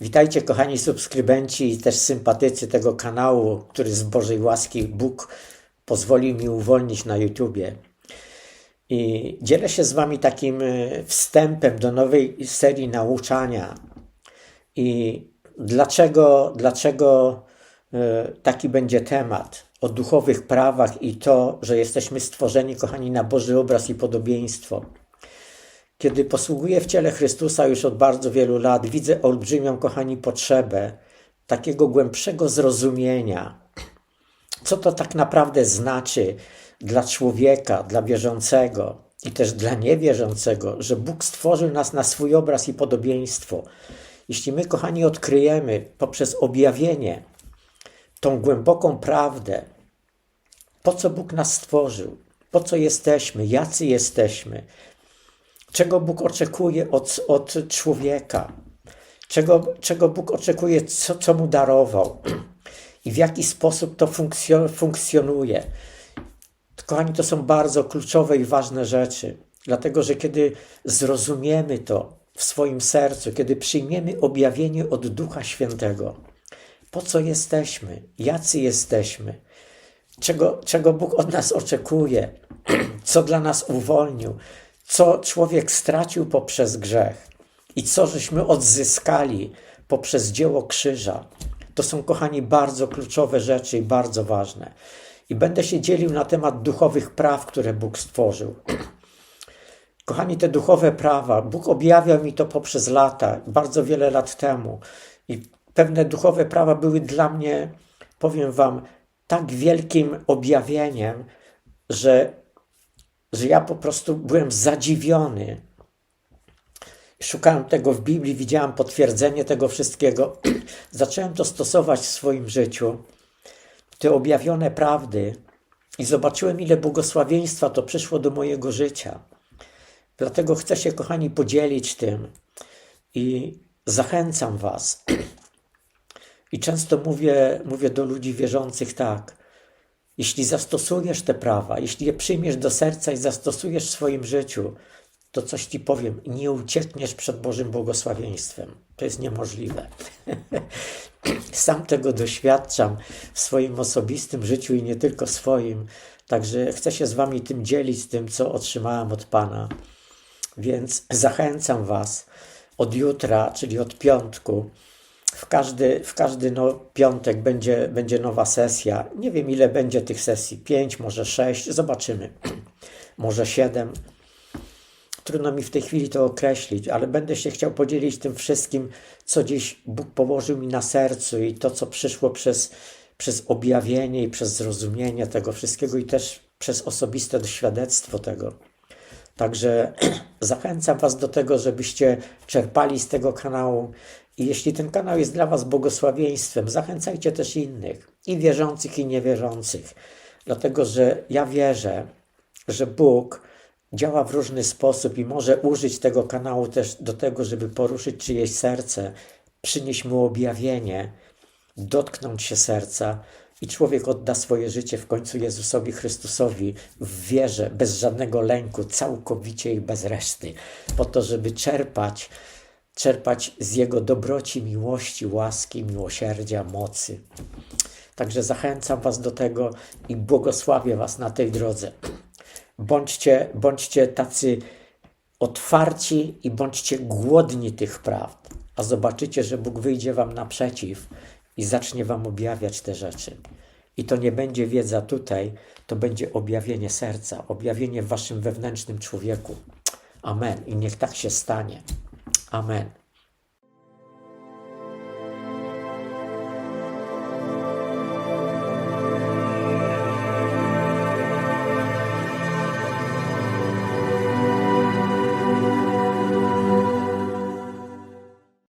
Witajcie kochani subskrybenci i też sympatycy tego kanału, który z Bożej łaski Bóg pozwolił mi uwolnić na YouTubie. I dzielę się z Wami takim y, wstępem do nowej serii nauczania. I dlaczego, dlaczego y, taki będzie temat o duchowych prawach i to, że jesteśmy stworzeni, kochani, na Boży obraz i podobieństwo. Kiedy posługuję w ciele Chrystusa już od bardzo wielu lat, widzę olbrzymią, kochani, potrzebę takiego głębszego zrozumienia, co to tak naprawdę znaczy dla człowieka, dla wierzącego i też dla niewierzącego, że Bóg stworzył nas na swój obraz i podobieństwo. Jeśli my, kochani, odkryjemy poprzez objawienie tą głęboką prawdę, po co Bóg nas stworzył, po co jesteśmy, jacy jesteśmy, czego Bóg oczekuje od, od człowieka, czego, czego Bóg oczekuje, co, co mu darował? I w jaki sposób to funkcjonuje. Kochani, to są bardzo kluczowe i ważne rzeczy, dlatego że kiedy zrozumiemy to w swoim sercu, kiedy przyjmiemy objawienie od Ducha Świętego, po co jesteśmy, jacy jesteśmy, czego, czego Bóg od nas oczekuje, co dla nas uwolnił, co człowiek stracił poprzez grzech i co żeśmy odzyskali poprzez dzieło krzyża. To są, kochani, bardzo kluczowe rzeczy i bardzo ważne. I będę się dzielił na temat duchowych praw, które Bóg stworzył. Kochani, te duchowe prawa, Bóg objawiał mi to poprzez lata, bardzo wiele lat temu. I pewne duchowe prawa były dla mnie, powiem Wam, tak wielkim objawieniem, że że ja po prostu byłem zadziwiony. Szukałem tego w Biblii, widziałem potwierdzenie tego wszystkiego. Zacząłem to stosować w swoim życiu, te objawione prawdy, i zobaczyłem, ile błogosławieństwa to przyszło do mojego życia. Dlatego chcę się, kochani, podzielić tym i zachęcam Was. I często mówię, mówię do ludzi wierzących tak. Jeśli zastosujesz te prawa, jeśli je przyjmiesz do serca i zastosujesz w swoim życiu, to coś ci powiem, nie uciekniesz przed Bożym błogosławieństwem. To jest niemożliwe. Sam tego doświadczam w swoim osobistym życiu i nie tylko swoim. Także chcę się z Wami tym dzielić, tym, co otrzymałem od Pana. Więc zachęcam Was od jutra, czyli od piątku, w każdy, w każdy no, piątek będzie, będzie nowa sesja. Nie wiem, ile będzie tych sesji. Pięć, może sześć, zobaczymy. może siedem. Trudno mi w tej chwili to określić, ale będę się chciał podzielić tym wszystkim, co dziś Bóg położył mi na sercu i to, co przyszło przez, przez objawienie i przez zrozumienie tego wszystkiego i też przez osobiste świadectwo tego. Także zachęcam Was do tego, żebyście czerpali z tego kanału. I jeśli ten kanał jest dla Was błogosławieństwem, zachęcajcie też innych, i wierzących, i niewierzących, dlatego że ja wierzę, że Bóg działa w różny sposób i może użyć tego kanału też do tego, żeby poruszyć czyjeś serce, przynieść mu objawienie, dotknąć się serca i człowiek odda swoje życie w końcu Jezusowi Chrystusowi w wierze, bez żadnego lęku, całkowicie i bez reszty, po to, żeby czerpać czerpać z Jego dobroci, miłości, łaski, miłosierdzia, mocy. Także zachęcam Was do tego i błogosławię Was na tej drodze. Bądźcie, bądźcie tacy otwarci i bądźcie głodni tych prawd, a zobaczycie, że Bóg wyjdzie Wam naprzeciw i zacznie Wam objawiać te rzeczy. I to nie będzie wiedza tutaj, to będzie objawienie serca, objawienie w Waszym wewnętrznym człowieku. Amen. I niech tak się stanie. Amen.